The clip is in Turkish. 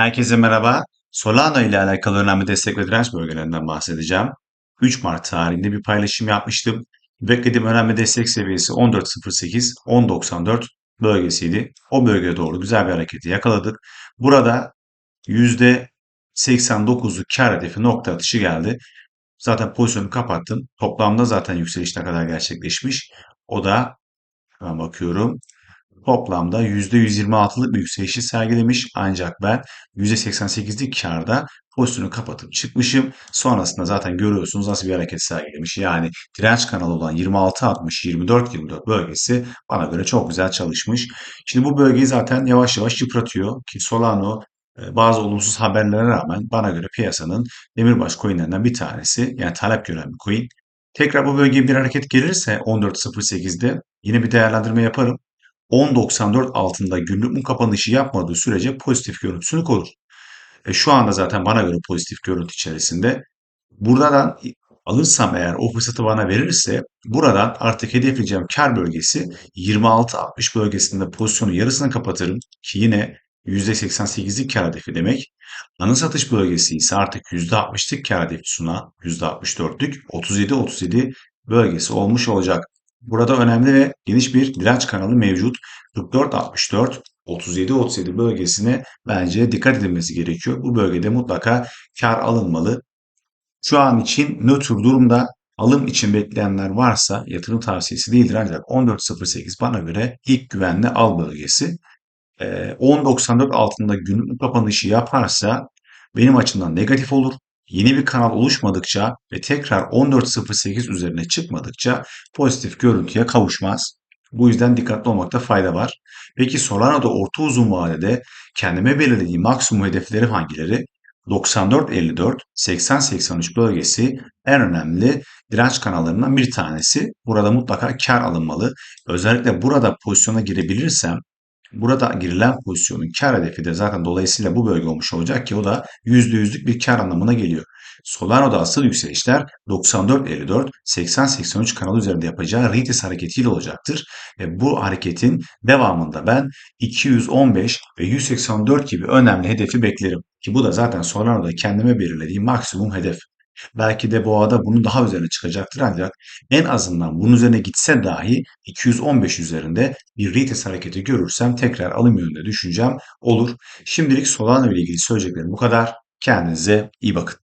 Herkese merhaba. Solana ile alakalı önemli destek ve direnç bölgelerinden bahsedeceğim. 3 Mart tarihinde bir paylaşım yapmıştım. Beklediğim önemli destek seviyesi 14.08-10.94 bölgesiydi. O bölgeye doğru güzel bir hareketi yakaladık. Burada %89'luk kar hedefi nokta atışı geldi. Zaten pozisyonu kapattım. Toplamda zaten yükseliş ne kadar gerçekleşmiş. O da hemen bakıyorum. Toplamda %126'lık bir yükselişi sergilemiş ancak ben %88'lik karda pozisyonu kapatıp çıkmışım. Sonrasında zaten görüyorsunuz nasıl bir hareket sergilemiş. Yani direnç kanalı olan 26-60-24-24 bölgesi bana göre çok güzel çalışmış. Şimdi bu bölgeyi zaten yavaş yavaş yıpratıyor ki Solano e, bazı olumsuz haberlere rağmen bana göre piyasanın demirbaş coinlerinden bir tanesi. Yani talep gören bir coin. Tekrar bu bölgeye bir hareket gelirse 14.08'de yine bir değerlendirme yaparım. 10.94 altında günlük mum kapanışı yapmadığı sürece pozitif görüntüsünü korur. E şu anda zaten bana göre pozitif görüntü içerisinde. Buradan alırsam eğer o fırsatı bana verirse buradan artık hedefleyeceğim kar bölgesi 26-60 bölgesinde pozisyonu yarısını kapatırım ki yine %88'lik kar hedefi demek. Ana satış bölgesi ise artık %60'lık kar hedefi sunan %64'lük 37-37 bölgesi olmuş olacak. Burada önemli ve geniş bir direnç kanalı mevcut. 44-64 37-37 bölgesine bence dikkat edilmesi gerekiyor. Bu bölgede mutlaka kar alınmalı. Şu an için nötr durumda alım için bekleyenler varsa yatırım tavsiyesi değildir ancak 14.08 bana göre ilk güvenli al bölgesi. Ee, 10.94 altında günlük kapanışı yaparsa benim açımdan negatif olur. Yeni bir kanal oluşmadıkça ve tekrar 14.08 üzerine çıkmadıkça pozitif görüntüye kavuşmaz. Bu yüzden dikkatli olmakta fayda var. Peki Solano'da orta uzun vadede kendime belirlediğim maksimum hedefleri hangileri? 94-54, 80-83 bölgesi en önemli direnç kanallarından bir tanesi. Burada mutlaka kar alınmalı. Özellikle burada pozisyona girebilirsem Burada girilen pozisyonun kar hedefi de zaten dolayısıyla bu bölge olmuş olacak ki o da %100'lük bir kar anlamına geliyor. Solano'da asıl yükselişler 94-54, 80-83 kanal üzerinde yapacağı retest hareketiyle olacaktır. Ve bu hareketin devamında ben 215 ve 184 gibi önemli hedefi beklerim. Ki bu da zaten Solano'da kendime belirlediğim maksimum hedef. Belki de boğada bunun daha üzerine çıkacaktır ancak en azından bunun üzerine gitse dahi 215 üzerinde bir retest hareketi görürsem tekrar alım yönünde düşüneceğim olur. Şimdilik Solana ile ilgili söyleyeceklerim bu kadar. Kendinize iyi bakın.